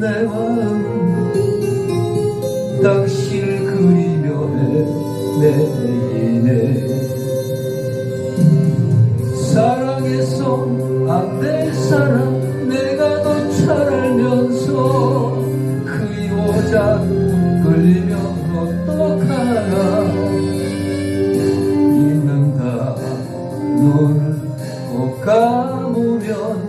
내 마음. 당신을 그리며 헤매이네. 사랑해서 안 될 사람 내가 더 잘 알면서 그리워자 끌리면 어떡하나. 잊는다 눈을 꼭 감으면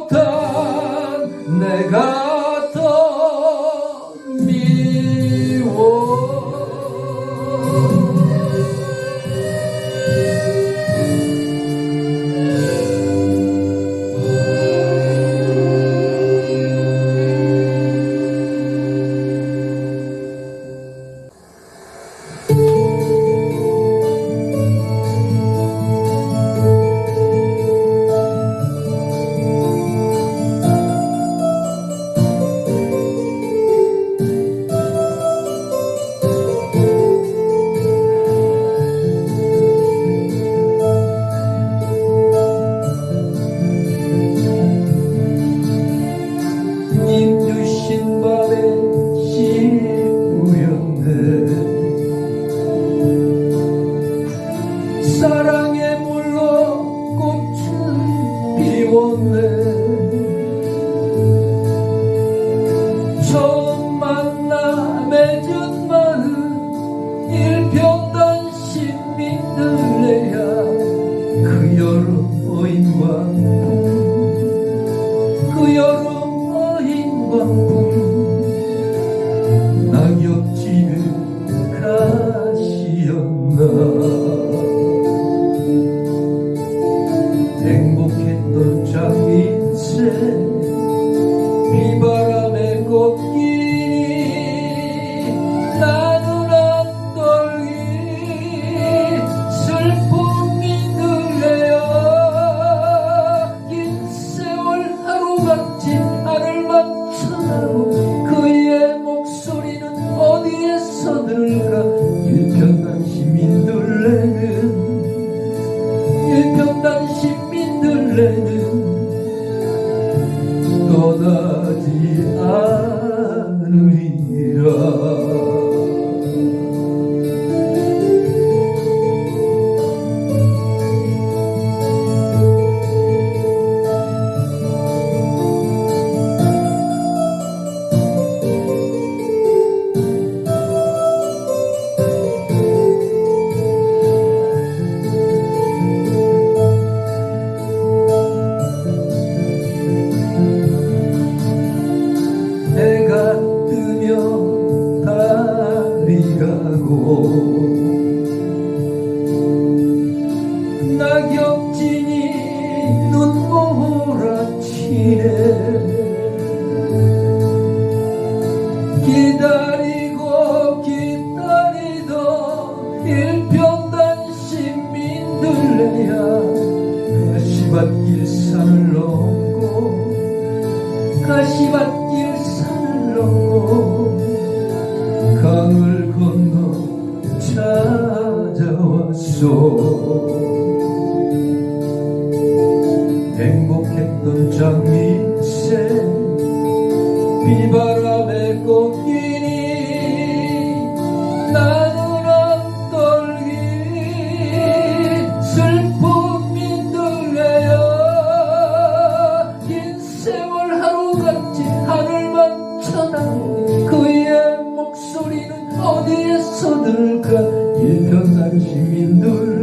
못한 내가 사랑의 물로 꽃을 피웠네. 서들까 일평당 시민들 내는 일평당 시민들 내는 낙엽진이 눈몰아치네. 기다리고 기다리던 일편단 시민들레야 가시밭 길 산을 넘고 가시밭 길 산을 넘고 강을 찾아왔소. 행복했던 장미새 비바 door.